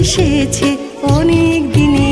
এসেছে অনেক দিনে।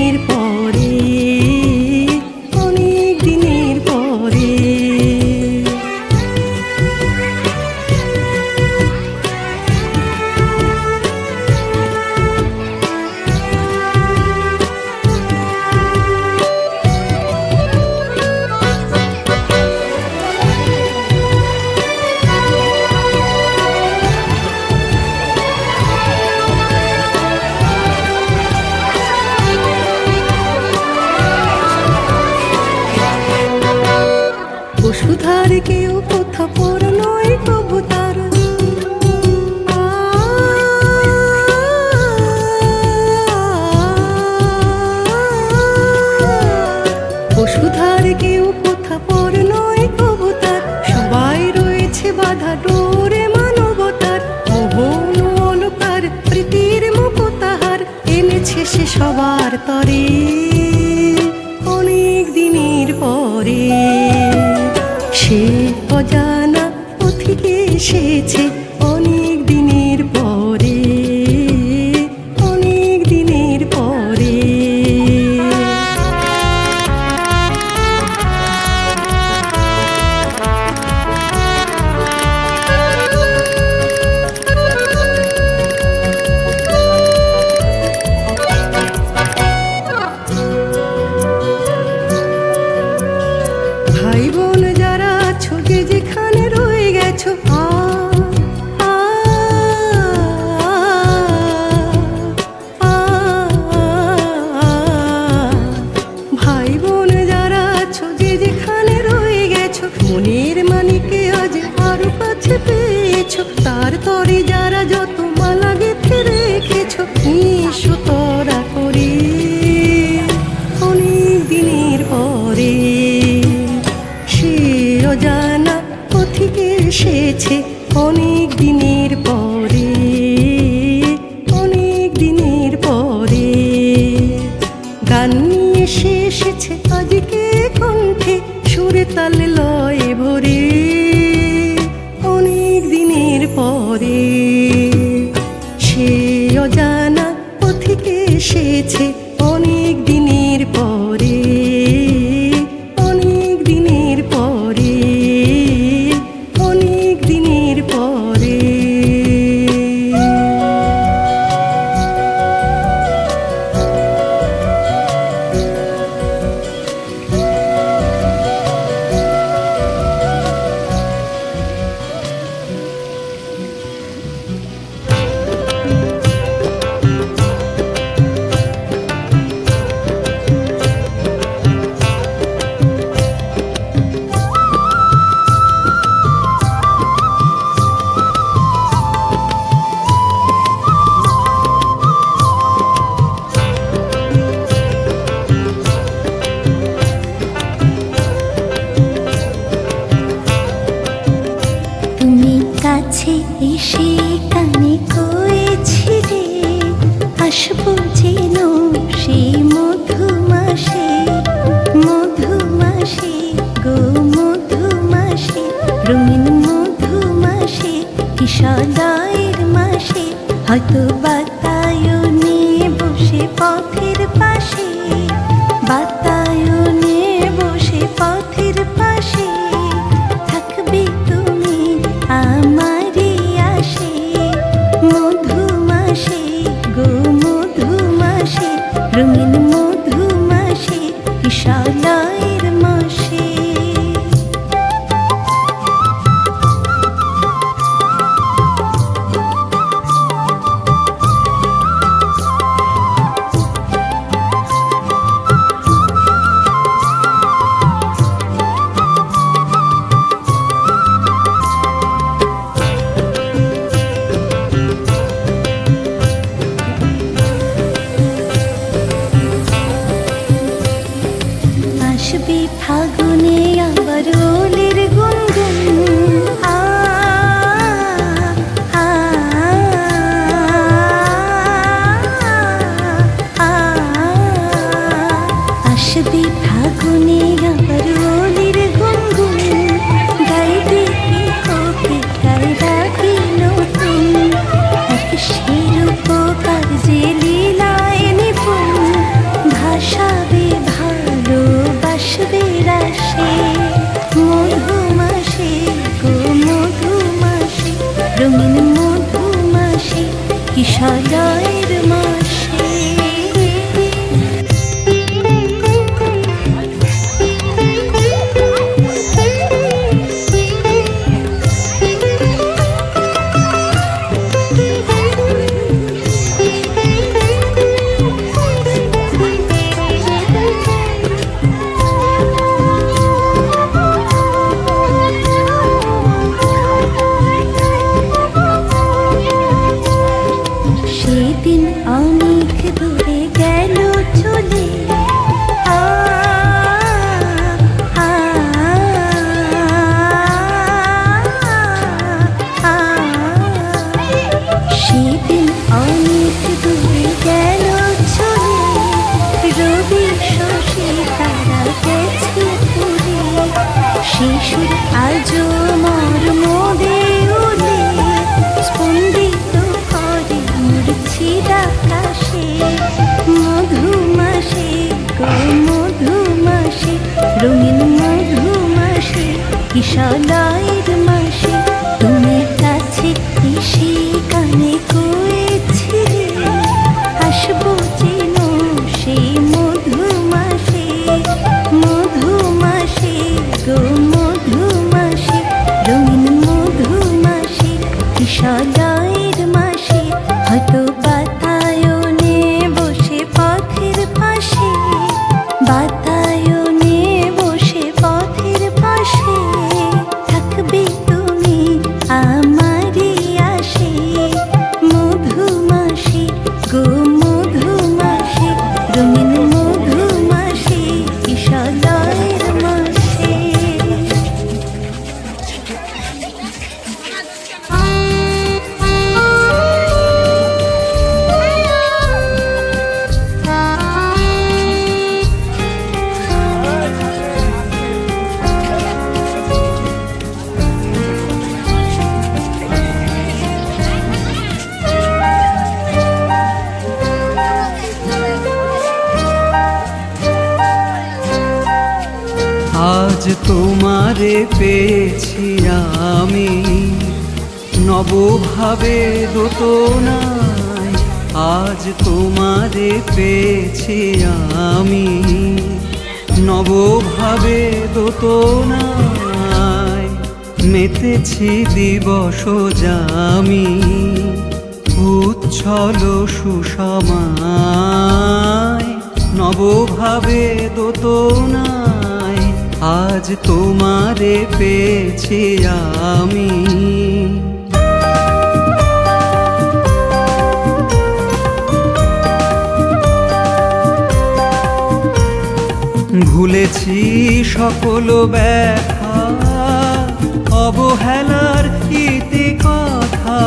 সবার তরে অনেক দিনের পরে। সে অজানা পথিকে এসেছে 情 কাছে এসে কানে কয়েছিলে আসব যেন সে মধু মাসে মধু গো মধুমাসে, রঙিন মধু মাসে কিশালয়ের মাসে হয়তো বাদ ஒருங்கின মধুমাসে মধু মাসে কিশলয়ের মাসে তুমি কাছে এসে কানে আজ তোমারে পেয়েছি আমি। নবভাবে দোতনায় আজ তোমারে পেয়েছি আমি। নবভাবে দোতনায় মেতেছি দিবস জামি। উচ্ছল সুষমায় নবভাবে দোতনায় আজ তোমারে পেয়েছি আমি। ভুলেছি সকল ব্যথা অবহেলার ইতি কথা।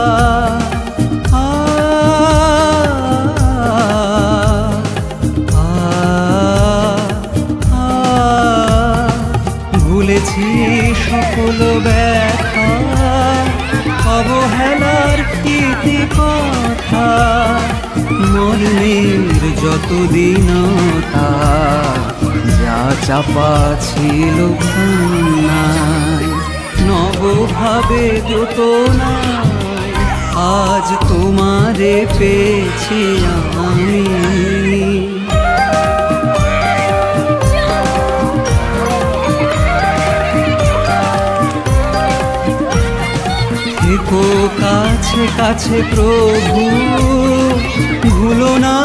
কথা যতদিন যত দিনতা যা চাপা ছিল নবভাবে যত না আজ তোমারে পেয়েছি আমি। কাছে কাছে প্রভু ভুলো না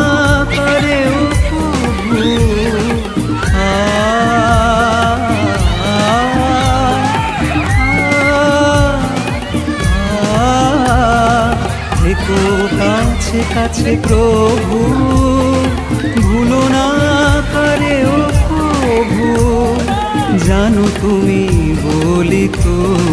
করে প্রভু থেকো কাছে কাছে প্রভু ভুলো না করে ও প্রভু জানো তুমি বলি তবু